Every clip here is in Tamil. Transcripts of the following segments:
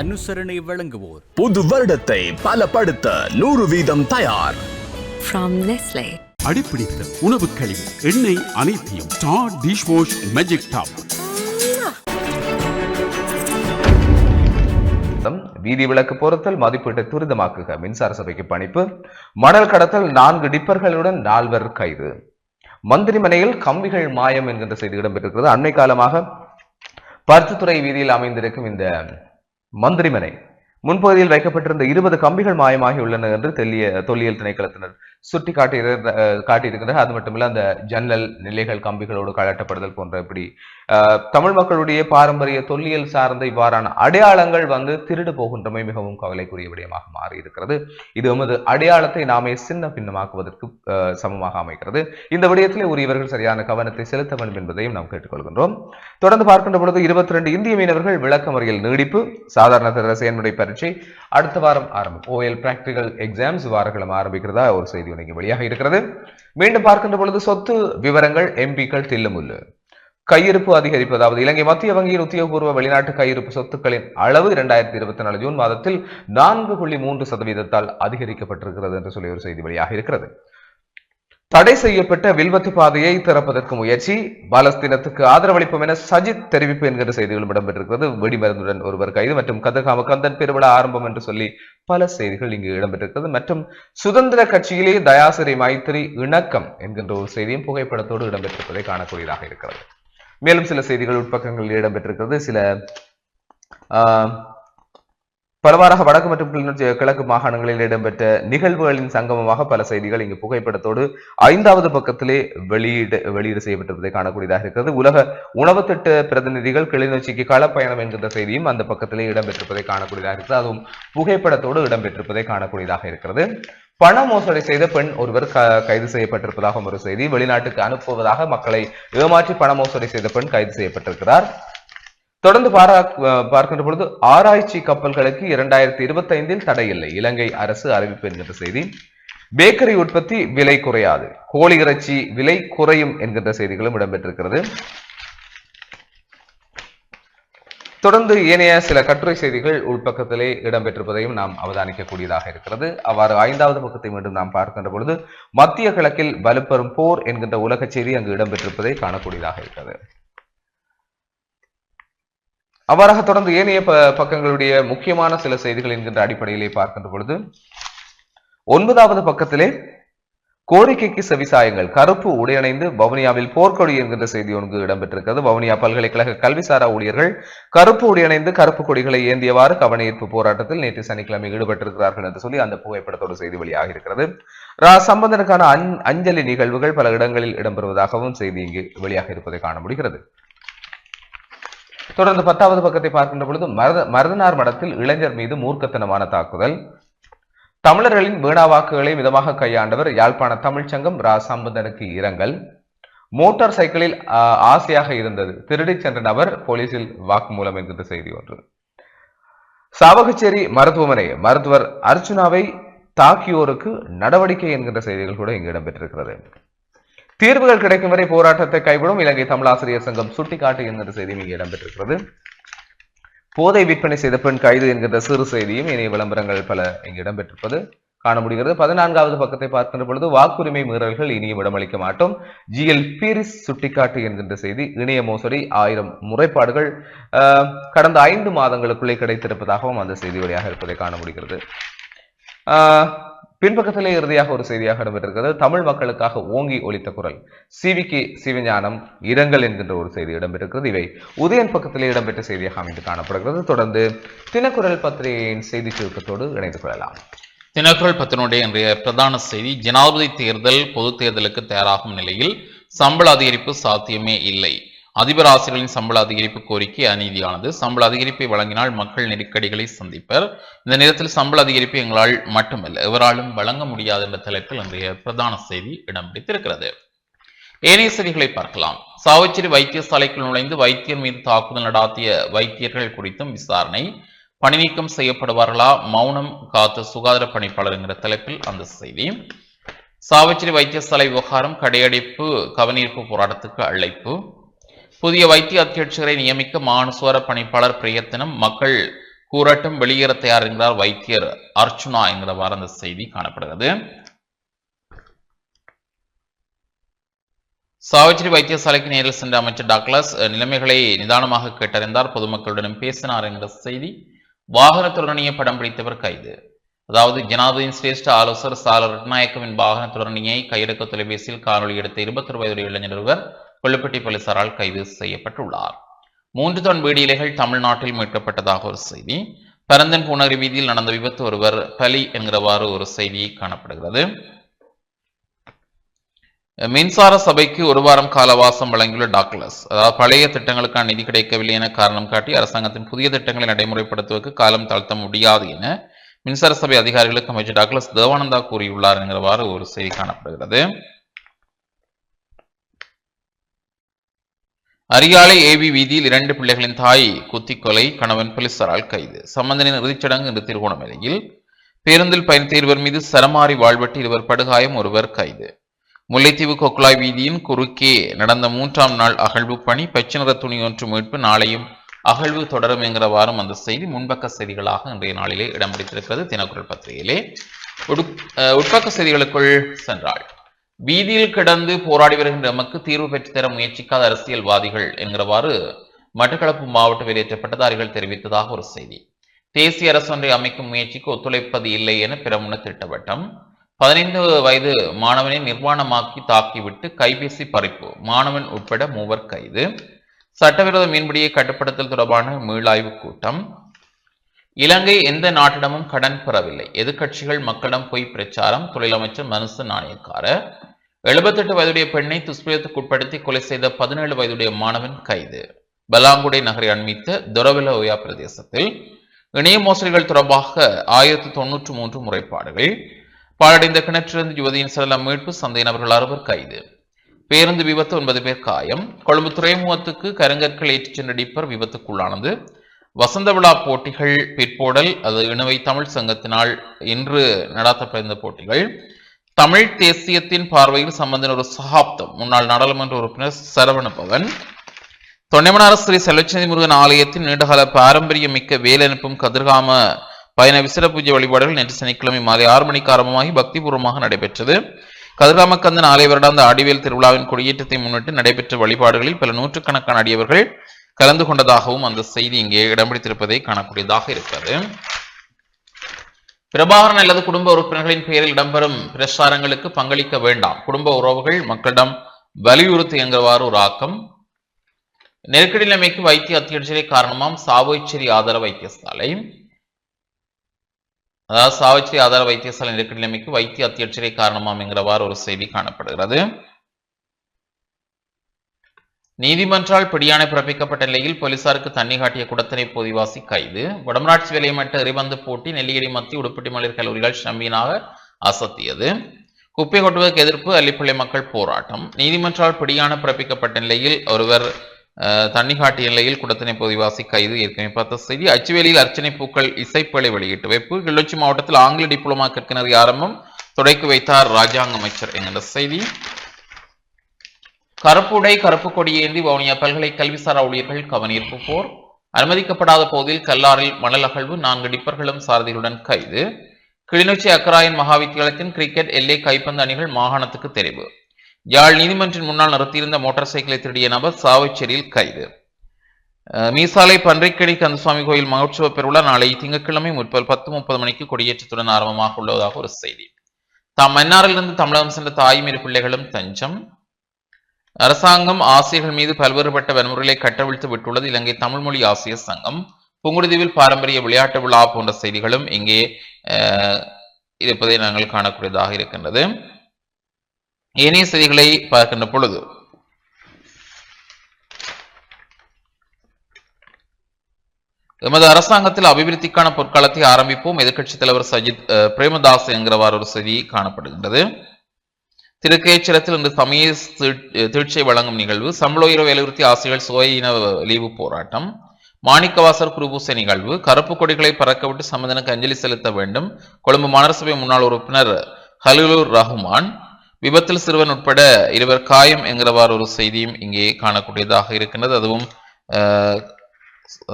அனுசரணை வழங்குவோர். புது வருடத்தை பலப்படுத்த நூறு வீதம் தயார். From Nestle. அடிப்பிடித்த உணவு கழிவு எண்ணெய் அனைத்தையும் star dish wash magic top வீதி விளக்கு பொருத்தல் மதிப்பீட்டை துரிதமாக்குக. மின்சார சபைக்கு பணிப்பு. மணல் கடத்தல் நான்கு டிப்பர்களுடன் நால்வர் கைது. மந்திரிமனையில் கம்பிகள் மாயம் என்கின்ற செய்தி இடம்பெற்றிருக்கிறது. அண்மை காலமாக பருத்தித்துறை வீதியில் அமைந்திருக்கும் இந்த மந்திரிமனை. முன்பகுதியில் வைக்கப்பட்டிருந்த இருபது கம்பிகள் மாயமாகி உள்ளன என்று தெல்லிய தொல்லியல் திணைக்களத்தினர் சுட்டி காட்டி காட்டியிருக்கின்றனர் அது மட்டுமில்ல அந்த ஜன்னல் நிலைகள் கம்பிகளோடு கழட்டப்படுதல் போன்ற இப்படி தமிழ் மக்களுடைய பாரம்பரிய தொல்லியல் சார்ந்த இவ்வாறான அடையாளங்கள் வந்து திருடு போகின்றமை மிகவும் கவலைக்குரிய விடயமாக மாறி இருக்கிறது இது எமது அடையாளத்தை நாமே சின்ன பின்னமாக்குவதற்கு அஹ், சமமாக அமைகிறது. இந்த விடயத்திலே உரியவர்கள் சரியான கவனத்தை செலுத்த வேண்டும் என்பதையும் நாம் கேட்டுக்கொள்கின்றோம். தொடர்ந்து பார்க்கின்ற பொழுது இருபத்தி ரெண்டு இந்திய மீனவர்கள் விளக்கமறியல் நீடிப்பு சாதாரண தர செயல்முறை பரீட்சை அடுத்த வாரம் ஆரம்பம். ஓஎல் பிராக்டிகல் எக்ஸாம்ஸ் வாரகளம் ஆரம்பிக்கிறதா? ஒரு செய்தி ஒன்று வெளியாக இருக்கிறது. மீண்டும் பார்க்கின்ற பொழுது சொத்து விவரங்கள் எம்பிக்கள் தில்லுமுல்லு. கையிருப்பு அதிகரிப்பு அதாவது இலங்கை மத்திய வங்கியின் உத்தியோகபூர்வ வெளிநாட்டு கையிருப்பு சொத்துக்களின் அளவு இரண்டாயிரத்தி இருபத்தி நாலு ஜூன் மாதத்தில் நான்கு புள்ளி மூன்று சதவீதத்தால் அதிகரிக்கப்பட்டிருக்கிறது என்று சொல்லி ஒரு செய்தி வெளியாக இருக்கிறது. தடை செய்யப்பட்ட வில்வத்து பாதையை திறப்பதற்கு முயற்சி. பாலஸ்தீனத்துக்கு ஆதரவளிப்போம் என சஜித் தெரிவிப்பு என்கிற செய்திகளும் இடம்பெற்றிருக்கிறது. வெடிமருந்துடன் ஒருவர் கைது மற்றும் கதகாம கந்தன் பெருவிழா ஆரம்பம் என்று சொல்லி பல செய்திகள் இங்கு இடம்பெற்றிருக்கிறது. மற்றும் சுதந்திர கட்சியிலே தயாசிரி மைத்திரி இணக்கம் என்கின்ற ஒரு செய்தியும் புகைப்படத்தோடு இடம்பெற்றிருப்பதை காணக்கூடியதாக இருக்கிறது. மேலும் சில செய்திகள் உட்பக்கங்களில் இடம்பெற்றிருக்கிறது. சில ஆஹ், பலவாறாக வடக்கு மற்றும் கிளிநொச்சி கிழக்கு மாகாணங்களில் இடம்பெற்ற நிகழ்வுகளின் சங்கமமாக பல செய்திகள் இங்கு புகைப்படத்தோடு ஐந்தாவது பக்கத்திலே வெளியீடு வெளியீடு செய்யப்பட்டிருப்பதை காணக்கூடியதாக இருக்கிறது. உலக உணவு திட்ட பிரதிநிதிகள் கிளிநொச்சிக்கு களப்பயணம் என்கின்ற செய்தியும் அந்த பக்கத்திலே இடம்பெற்றிருப்பதை காணக்கூடியதாக இருக்கிறது. அதுவும் புகைப்படத்தோடு இடம்பெற்றிருப்பதை காணக்கூடியதாக இருக்கிறது. பண மோசடி செய்த பெண் ஒருவர் க- கைது செய்யப்பட்டிருப்பதாக ஒரு செய்தி. வெளிநாட்டுக்கு அனுப்புவதாக மக்களை ஏமாற்றி பண மோசடி செய்த பெண் கைது செய்யப்பட்டிருக்கிறார். தொடர்ந்து பாரா பார்க்கின்ற பொழுது ஆராய்ச்சி கப்பல்களுக்கு இரண்டாயிரத்தி இருபத்தி ஐந்தில் தடை இல்லை. இலங்கை அரசு அறிவிப்பு என்கின்ற செய்தி. பேக்கரி உற்பத்தி விலை குறையாது. கோழி இறைச்சி விலை குறையும் என்கின்ற செய்திகளும் இடம்பெற்றிருக்கிறது. தொடர்ந்து ஏனைய சில கட்டுரை செய்திகள் உள்பக்கத்திலே இடம்பெற்றிருப்பதையும் நாம் அவதானிக்கக்கூடியதாக இருக்கிறது. அவ்வாறு ஐந்தாவது பக்கத்தை மீண்டும் நாம் பார்க்கின்ற பொழுது மத்திய கிழக்கில் வலுப்பெறும் போர் என்கின்ற உலக செய்தி அங்கு இடம்பெற்றிருப்பதை காணக்கூடியதாக இருக்கிறது. அவ்வாறாக தொடர்ந்து ஏனைய பக்கங்களுடைய முக்கியமான சில செய்திகள் என்கின்ற அடிப்படையிலே பார்க்கின்ற பொழுது ஒன்பதாவது பக்கத்திலே கோரிக்கைக்கு செவிசாயங்கள். கருப்பு உடையணைந்து வவுனியாவில் போர்க்கொடி என்கின்ற செய்தி ஒன்று இடம்பெற்றிருக்கிறது. வவுனியா பல்கலைக்கழக கல்விசாரா ஊழியர்கள் கருப்பு உடையணைந்து கருப்பு கொடிகளை ஏந்தியவாறு கவனஈர்ப்பு போராட்டத்தில் நேற்று சனிக்கிழமை ஈடுபட்டிருக்கிறார்கள் என்று சொல்லி அந்த புகைப்படத்தோடு செய்தி வெளியாக இருக்கிறது. ரா சம்பந்தனுக்கான அஞ்சலி நிகழ்வுகள் பல இடங்களில் இடம்பெறுவதாகவும் செய்தி இங்கு வெளியாக இருப்பதை காண முடிகிறது. தொடர்ந்து பத்தாவது பக்கத்தை பார்க்கின்ற பொழுது மருத மருதனார் மடத்தில் இளைஞர் மீது மூர்க்கத்தனமான தாக்குதல். தமிழர்களின் வீணா வாக்குகளை மிதமாக கையாண்டவர் யாழ்ப்பாண தமிழ்ச்சங்கம் ரா. சம்பந்தனுக்கு இரங்கல். மோட்டார் சைக்கிளில் ஆசையாக இருந்தது. திருடிச் சென்ற நபர் போலீசில் வாக்குமூலம் என்கின்ற செய்தி ஒன்று. சாவகச்சேரி மருத்துவமனை மருத்துவர் அர்ச்சுனாவை தாக்கியோருக்கு நடவடிக்கை என்கின்ற செய்திகள் கூட இங்கு இடம்பெற்றிருக்கிறது. தீர்வுகள் கிடைக்கும் வரை போராட்டத்தை கைவிடும் இலங்கை தமிழாசிரியர் சங்கம் சுட்டிக்காட்டு என்கிற செய்தியும் இங்கே இடம்பெற்றிருக்கிறது. போதை விற்பனை செய்த பெண் கைது என்கின்ற சிறு செய்தியும் இணைய விளம்பரங்கள் பல இங்கு இடம்பெற்றிருப்பது. காண முடிகிறது. பதினான்காவது பக்கத்தை பார்க்கின்ற பொழுது வாக்குரிமை மீறல்கள் இனியும் இடமளிக்க மாட்டோம். ஜிஎல் பீரிஸ் சுட்டிக்காட்டு என்கின்ற செய்தி இணைய மோசடி ஆயிரம் முறைப்பாடுகள் ஆஹ், கடந்த ஐந்து மாதங்களுக்குள்ளே கிடைத்திருப்பதாகவும் அந்த செய்தி வழியாக இருப்பதை காண முடிகிறது. ஆஹ், பின்பக்கத்திலே இறுதியாக ஒரு செய்தியாக இடம்பெற்றிருக்கிறது. தமிழ் மக்களுக்காக ஓங்கி ஒலித்த குரல். சிவிக்கு சிவஞானம் இரங்கல் என்கின்ற ஒரு செய்தி இடம்பெற்றிருக்கிறது. இவை உதயன் பக்கத்திலே இடம்பெற்ற செய்தியாக அமைந்து காணப்படுகிறது. தொடர்ந்து தினக்குரல் பத்திரிகையின் செய்தி சுருக்கத்தோடு இணைந்து கொள்ளலாம். தினக்குரல் பத்தினுடைய இன்றைய பிரதான செய்தி ஜனாதிபதி தேர்தல் பொது தேர்தலுக்கு தயாராகும் நிலையில் சம்பள அதிகரிப்பு சாத்தியமே இல்லை. அதிபர் ஆசிரியர்களின் சம்பள அதிகரிப்பு கோரிக்கை அநீதியானது. சம்பள அதிகரிப்பை வழங்கினால் மக்கள் நெருக்கடிகளை சந்திப்பர். இந்த நேரத்தில் சம்பள அதிகரிப்பு எங்களால் மட்டுமல்ல எவராலும் வழங்க முடியாது என்ற தலைப்பில் அன்றைய பிரதான செய்தி இடம் பிடித்திருக்கிறது. ஏனைய செய்திகளை பார்க்கலாம். சாவச்சேரி வைத்தியசாலைக்குள் நுழைந்து வைத்தியர் மீது தாக்குதல் நடாத்திய வைத்தியர்கள் குறித்தும் விசாரணை. பணிநீக்கம் செய்யப்படுவார்களா? மௌனம் காத்த சுகாதார பணிப்பாளர் என்கிற தலைப்பில் அந்த செய்தி. சாவச்சேரி வைத்தியசாலை விவகாரம் கடையடைப்பு கவனீர்ப்பு போராட்டத்துக்கு அழைப்பு. புதிய வைத்திய அத்தியட்சகரை நியமிக்க மானுசுவர பணிப்பாளர் பிரயத்தனம் மக்கள் கூறட்டும் வெளியேற தயார் என்கிறார் வைத்தியர் அர்ச்சுனா என்கிறவாறு அந்த செய்தி காணப்படுகிறது. சாவித்திரி வைத்தியசாலைக்கு நேரில் சென்ற அமைச்சர் டாக்லஸ் நிலைமைகளை நிதானமாக கேட்டறிந்தார் பொதுமக்களுடனும் பேசினார் என்கிற செய்தி வாகனத்துடனேயே படம் பிடித்தவர் கைது. அதாவது ஜனாதிபதியின் சிரேஷ்ட ஆலோசகர் சால ரட்நாயக்கவின் வாகனத்துடனேயே கையெடுக்க தொலைபேசியில் காணொலி எடுத்த இருபத்தொரு வயதுடைய இளைஞர் ஒருவர் கொள்ளுப்பட்டி போலீசாரால் கைது செய்யப்பட்டுள்ளார். மூன்று தொன் வீடியலைகள் தமிழ்நாட்டில் மீட்கப்பட்டதாக ஒரு செய்தி. பரந்தன் பூநகரி வீதியில் நடந்த விபத்து ஒருவர் பலி என்கிறவாறு ஒரு செய்தி காணப்படுகிறது. மின்சார சபைக்கு ஒரு வாரம் காலவாசம் வழங்கியுள்ள டாக்லஸ். அதாவது பழைய திட்டங்களுக்கான நிதி கிடைக்கவில்லை என காரணம் காட்டி அரசாங்கத்தின் புதிய திட்டங்களை நடைமுறைப்படுத்துவதற்கு காலம் தாழ்த்த முடியாது என மின்சார சபை அதிகாரிகளுக்கு அமைச்சர் டாக்லஸ் தேவானந்தா கூறியுள்ளார் என்கிறவாறு ஒரு செய்தி காணப்படுகிறது. அரியாலை ஏவி வீதியில் இரண்டு பிள்ளைகளின் தாய் குத்திக்கொலை கணவன் போலீசாரால் கைது. சம்பந்தனின் இறுதிச்சடங்கு இன்று திருகோணமலையில். பேருந்தில் பயணித்த இருவர் மீது சரமாரி வாழ்வெட்டு இருவர் படுகாயம் ஒருவர் கைது. முல்லைத்தீவு கொக்குலாய் வீதியின் குறுக்கே நடந்த மூன்றாம் நாள் அகழ்வு பணி பச்சை நிற துணி ஒன்று மீட்பு நாளையும் அகழ்வு தொடரும் என்கிற வாரம் அந்த செய்தி முன்பக்க செய்திகளாக இன்றைய நாளிலே இடம் பிடித்திருக்கிறது. தினக்குரல் பத்திரிகையிலே. உட்பக்க செய்திகளுக்குள் சென்றாள். வீதியில் கிடந்து போராடி வருகின்ற நமக்கு தீர்வு பெற்றுத்தர முயற்சிக்காத அரசியல்வாதிகள் என்கிறவாறு மட்டக்களப்பு மாவட்ட வெளியேற்ற பட்டதாரிகள் தெரிவித்ததாக ஒரு செய்தி. தேசிய அரசு ஒன்றை அமைக்கும் முயற்சிக்கு ஒத்துழைப்பது இல்லை என பிரமுன திட்டவட்டம். பதினைந்து வயது மாணவனை நிர்வாணமாக்கி தாக்கிவிட்டு கைபேசி பறிப்பு மாணவன் உட்பட மூவர் கைது. சட்டவிரோத மீன்பிடியை கட்டுப்படுத்தல் தொடர்பான மீளாய்வு கூட்டம். இலங்கை எந்த நாட்டிடமும் கடன் பெறவில்லை. எதிர்கட்சிகள் மக்களிடம் பொய் பிரச்சாரம் தொழிலமைச்சர் மனுச நாணயக்கார எழுபத்தெட்டு வயதுடைய பெண்ணை துஷ்பிரயத்துக்குட்படுத்தி கொலை செய்த பதினேழு வயதுடைய மாணவன் கைது. பலாங்குடை நகரை அண்மித்த துரவில ஒயா பிரதேசத்தில் இணைய மோசடிகள் தொடர்பாக ஆயிரத்தி தொன்னூற்று மூன்று முறைப்பாடுகள். பாழடைந்த கிணற்றிலிருந்து யுவதியின் சடலம் மீட்பு சந்தை நபர்கள் அறுவர் கைது. பேருந்து விபத்து ஒன்பது பேர் காயம். கொழும்பு துறைமுகத்துக்கு கருங்கற்கள் ஏற்றிச் சென்ற டிப்பர் விபத்துக்குள்ளானது. வசந்த விழா போட்டிகள் பிற்போடல் அது இணவை தமிழ் சங்கத்தினால் இன்று நடாத்தப்பட்ட போட்டிகள். தமிழ் தேசியத்தின் பார்வையில் சம்பந்தன் ஒரு சகாப்தம். முன்னாள் நாடாளுமன்ற உறுப்பினர் சரவணபவன். தொண்டைமனார் ஸ்ரீ செல்வச்சந்தி முருகன் ஆலயத்தின் நீண்டகால பாரம்பரியம் மிக்க வேலனுப்பும் கதிர்காம பயண விசிற பூஜை வழிபாடுகள் நேற்று சனிக்கிழமை மாலை ஆறு மணிக்கு ஆரம்பமாகி பக்திபூர்வமாக நடைபெற்றது. கதிர்காமக்கந்தன் ஆலய வருடாந்த ஆடிவேல் திருவிழாவின் கொடியேற்றத்தை முன்னிட்டு நடைபெற்ற வழிபாடுகளில் பல நூற்றுக்கணக்கான அடியவர்கள் கலந்து கொண்டதாகவும் அந்த செய்தி இங்கே இடம் பிடித்திருப்பதை காணக்கூடியதாக இருக்கிறது. பிரபாகரன் அல்லது குடும்ப உறுப்பினர்களின் பெயரில் இடம்பெறும் பிரச்சாரங்களுக்கு பங்களிக்க வேண்டாம். குடும்ப உறவுகள் மக்களிடம் வலியுறுத்து என்கிறவாறு ஒரு ஆக்கம். நெருக்கடி நிலைமைக்கு வைத்திய அத்தியட்சரை காரணமாம் சாவோச்சேரி ஆதார வைத்தியசாலை. அதாவது சாவச்சேரி ஆதார வைத்தியசாலை நெருக்கடி நிலைமைக்கு வைத்திய அத்தியட்சரை காரணமாம் என்கிறவாறு ஒரு செய்தி காணப்படுகிறது. நீதிமன்றால் பிடியாணை பிறப்பிக்கப்பட்ட நிலையில் போலீசாருக்கு தண்ணி காட்டிய குடத்தனை பொதிவாசி கைது. வடமராட்சி விலைமட்ட எரிபந்து போட்டி நெல்லியடி மத்திய உடுப்பட்டி மலர் கல்லூரிகள் ஷம்பியனாக அசத்தியது. குப்பை கொட்டுவதற்கு எதிர்ப்பு அள்ளிப்பிள்ளை மக்கள் போராட்டம். நீதிமன்றால் பிடியான பிறப்பிக்கப்பட்ட நிலையில் ஒருவர் தண்ணி காட்டிய நிலையில் குடத்தினை பொதிவாசி கைது. ஏற்கனவே பார்த்த செய்தி அச்சுவேலியில் அர்ச்சனை பூக்கள் இசைப்பிழை வெளியிட்டு வைப்பு. கிளிநொச்சி மாவட்டத்தில் ஆங்கில டிப்ளமா கற்கிணறு ஆரம்பம் தொடக்கி வைத்தார் ராஜாங்க அமைச்சர் என்கிற செய்தி. கருப்புடை கருப்பு கொடி ஏந்தி வவுனியா பல்கலை கல்விசாரா ஊழியர்கள் கவனீர்ப்பு போர் அனுமதிக்கப்படாத போதில் கல்லாரில் மணல் அகழ்வு நான்கு டிப்பர்களும் சாரதிகளுடன் கைது. கிளிநொச்சி அக்கராயன் மகாவித்தியாலயத்தின் கிரிக்கெட் எல்லை கைப்பந்து அணிகள் மாகாணத்துக்கு தெரிவு. யாழ் நீதிமன்றின் முன்னால் நிறுத்தியிருந்த மோட்டார் சைக்கிளை திருடிய நபர் சாவச்சேரியில் கைது. மீசாலை பன்றிக்கடி கந்தசுவாமி கோயில் மகோற்சவ பெருவிழா நாளை திங்கட்கிழமை முற்பல் பத்து முப்பது மணிக்கு கொடியேற்றத்துடன் ஆரம்பமாக உள்ளதாக ஒரு செய்தி. தாம் மன்னாரிலிருந்து தமிழகம் சென்ற தாயும் இரு பிள்ளைகளும் தஞ்சம். அரசாங்கம் ஆசிரியர்கள் மீது பல்வேறுபட்ட வன்முறைகளை கட்டவிழ்த்து விட்டுள்ளது. இலங்கை தமிழ் மொழி ஆசிரியர் சங்கம். புங்குடுதீவில் பாரம்பரிய விளையாட்டு விழா போன்ற செய்திகளும் இங்கே இருப்பதை நாங்கள் காணக்கூடியதாக இருக்கின்றது. ஏனைய செய்திகளை பார்க்கின்ற பொழுது எமது அரசாங்கத்தில் அபிவிருத்திக்கான பொற்காலத்தை ஆரம்பிப்போம். எதிர்க்கட்சித் தலைவர் சஜித் பிரேமதாஸ் என்கிறவாறு ஒரு செய்தி காணப்படுகின்றது. திருக்கேச்சரத்தில் இன்று சமய தீட்சை வழங்கும் நிகழ்வு. சம்பளோயிர உயர்வு வலியுறுத்தி ஆசிரியர்கள் சுவையின லீவு போராட்டம். மாணிக்கவாசர் குருபூசை நிகழ்வு. கருப்பு கொடிகளை பறக்கவிட்டு சம்பந்தனுக்கு அஞ்சலி செலுத்த வேண்டும். கொழும்பு மாநகரசபை முன்னாள் உறுப்பினர் ஹலிலுர் ரஹ்மான். விபத்தில் சிறுவன் உட்பட இருவர் காயம் என்கிறவாறு ஒரு செய்தியும் இங்கே காணக்கூடியதாக இருக்கின்றது. அதுவும்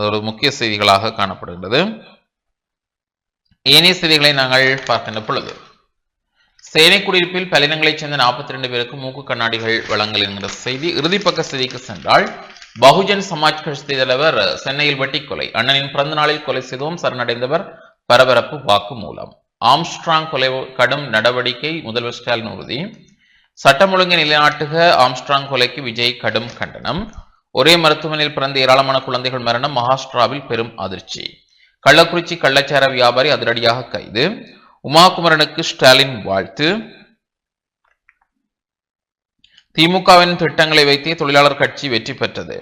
ஒரு முக்கிய செய்திகளாக காணப்படுகின்றது. ஏனைய செய்திகளை நாங்கள் பார்க்கின்ற பொழுது. சேனை குடியிருப்பில் பலினங்களைச் சேர்ந்த நாற்பத்தி ரெண்டு பேருக்கு மூக்கு கண்ணாடிகள் வழங்கல் என்கிற செய்தி இறுதிப்பக்க செய்திக்கு சென்றால் பகுஜன் சமாஜ் கட்சி தலைவர் சென்னையில் வெட்டி கொலை அண்ணனின் பிறந்த நாளில் கொலை செய்தோம் சரணடைந்தவர் பரபரப்பு வாக்குமூலம். ஆம்ஸ்ட்ராங் கொலை கடும் நடவடிக்கை முதல்வர் ஸ்டாலின் உறுதி. சட்டம் ஒழுங்கை நிலைநாட்டுக ஆம்ஸ்ட்ராங் கொலைக்கு விஜய் கடும் கண்டனம். ஒரே மருத்துவமனையில் பிறந்த ஏராளமான குழந்தைகள் மரணம் மகாராஷ்டிராவில் பெரும் அதிர்ச்சி. கள்ளக்குறிச்சி கள்ளச்சார வியாபாரி அதிரடியாக கைது. உமாகுமரனுக்கு ஸ்டாலின் வாழ்த்து. திமுகவின் திட்டங்களை வைத்தே தொழிலாளர் கட்சி வெற்றி பெற்றது.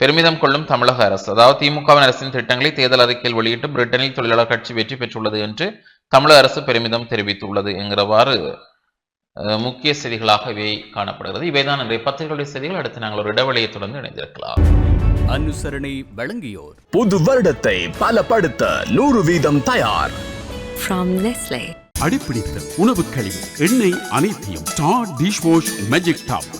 பெருமிதம் கொள்ளும் தமிழக அரசு. அதாவது திமுகவின் அரசின் திட்டங்களை தேர்தல் அறிக்கையில் வெளியிட்டு பிரிட்டனில் தொழிலாளர் கட்சி வெற்றி பெற்றுள்ளது என்று தமிழக அரசு பெருமிதம் தெரிவித்துள்ளது என்கிறவாறு முக்கிய செய்திகளாக இவை காணப்படுகிறது. இவைதான் இன்றைய பத்திரிகைகளுடைய செய்திகள். அடுத்து நாங்கள் ஒரு இடைவெளியை தொடர்ந்து இணைந்திருக்கலாம். அனுசரணை வழங்கியோர். புது வருடத்தை பலப்படுத்த நூறு வீதம் தயார். ஃப்ரம் நெஸ்லே அடிப்பிடித்த உணவு கழிவு எண்ணெய் அனைத்தையும் star dish wash magic top